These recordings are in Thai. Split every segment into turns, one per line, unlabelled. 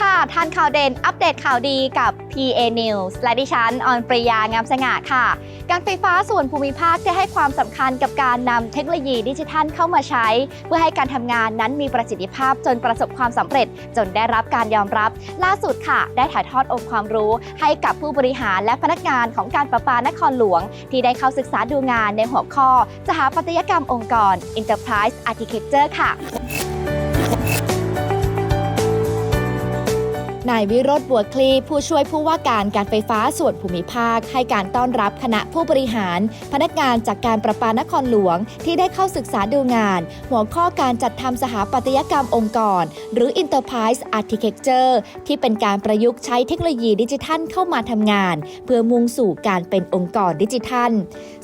ค่ะทันข่าวเด่นอัปเดตข่าวดีกับ PA News และดิฉัน ออนปริยางามสง่าค่ะ การไฟฟ้าส่วนภูมิภาคได้ให้ความสำคัญกับการนำเทคโนโลยีดิจิทัลเข้ามาใช้ เพื่อให้การทำงานนั้นมีประสิทธิภาพจนประสบความสำเร็จ จนได้รับการยอมรับ ล่าสุดค่ะ ได้ถ่ายทอดองค์ความรู้ ให้กับผู้บริหารและพนักงานของการประปานครหลวง ที่ได้เข้าศึกษาดูงานในหัวข้อสถาปัตยกรรมองค์กร Enterprise Architecture ค่ะ นายวิโรธบัวคลีผู้ช่วยผู้ว่าการการไฟฟ้าส่วนภูมิภาค ให้การต้อนรับคณะผู้บริหาร พนักงานจากการประปานครหลวง ที่ได้เข้าศึกษาดูงาน หัวข้อการจัดทำสถาปัตยกรรมองค์กร หรือ Enterprise Architecture ที่เป็นการประยุกต์ใช้เทคโนโลยีดิจิทัลเข้ามาทำงาน เพื่อมุ่งสู่การเป็นองค์กรดิจิทัล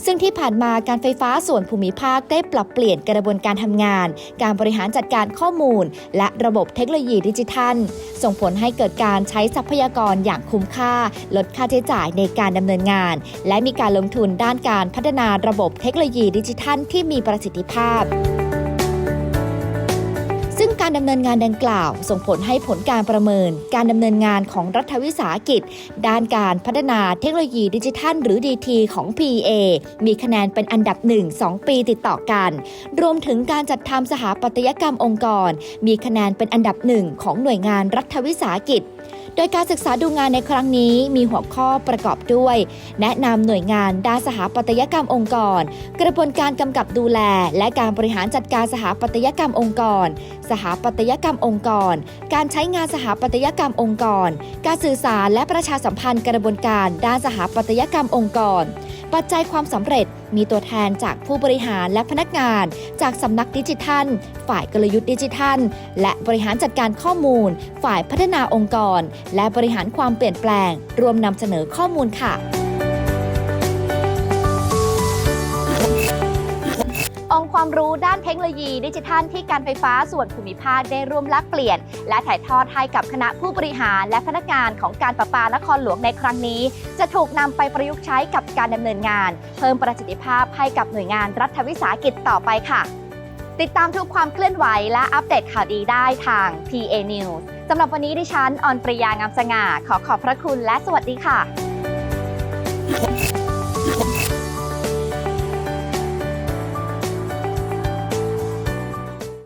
ซึ่งที่ผ่านมาการไฟฟ้าส่วนภูมิภาคได้ปรับเปลี่ยนกระบวนการทำงาน การบริหารจัดการข้อมูล และระบบเทคโนโลยีดิจิทัล ส่งผลให้เกิดการใช้ทรัพยากรอย่างคุ้มค่า ลดค่าใช้จ่ายในการดำเนินงาน และมีการลงทุนด้านการพัฒนาระบบเทคโนโลยีดิจิทัลที่มีประสิทธิภาพ การดำเนินงานดังกล่าว ส่งผลให้ผลการประเมิน การดำเนินงานของรัฐวิสาหกิจ ด้านการพัฒนาเทคโนโลยีดิจิทัล หรือ DT ของ PA มีคะแนนเป็นอันดับ 1 2 ปีติดต่อกัน รวมถึงการจัดทำสถาปัตยกรรมองค์กร มีคะแนนเป็นอันดับหนึ่งของหน่วยงานรัฐวิสาหกิจ โดยการศึกษาดูงานในครั้งนี้มีหัวข้อประกอบด้วย แนะนำหน่วยงานด้านสถาปัตยกรรมองค์กร กระบวนการกำกับดูแล และการบริหารจัดการสถาปัตยกรรมองค์กร สถาปัตยกรรมองค์กร การใช้งานสถาปัตยกรรมองค์กร การสื่อสารและประชาสัมพันธ์กระบวนการด้านสถาปัตยกรรมองค์กร ปัจจัยความสำเร็จมีตัวแทนจากผู้บริหารและพนักงาน จากสำนักดิจิทัล ฝ่ายกลยุทธ์ดิจิทัล และบริหารจัดการข้อมูล ฝ่ายพัฒนาองค์กร และบริหารความเปลี่ยนแปลง รวมนำเสนอข้อมูลค่ะ ความรู้ด้านเทคโนโลยีดิจิทัลที่การไฟฟ้าส่วนภูมิภาคได้ร่วมลักเปลี่ยน และถ่ายทอดให้กับคณะผู้บริหาร และพนักงานของการประปานครหลวงในครั้งนี้ จะถูกนำไปประยุกต์ใช้กับการดำเนินงาน เพิ่มประสิทธิภาพให้กับหน่วยงานรัฐวิสาหกิจต่อไปค่ะ ติดตามทุกความเคลื่อนไหวและอัปเดตข่าวดีได้ทาง PA News สำหรับวันนี้ดิฉันออนปริยางามสง่าขอขอบพระคุณและสวัสดีค่ะ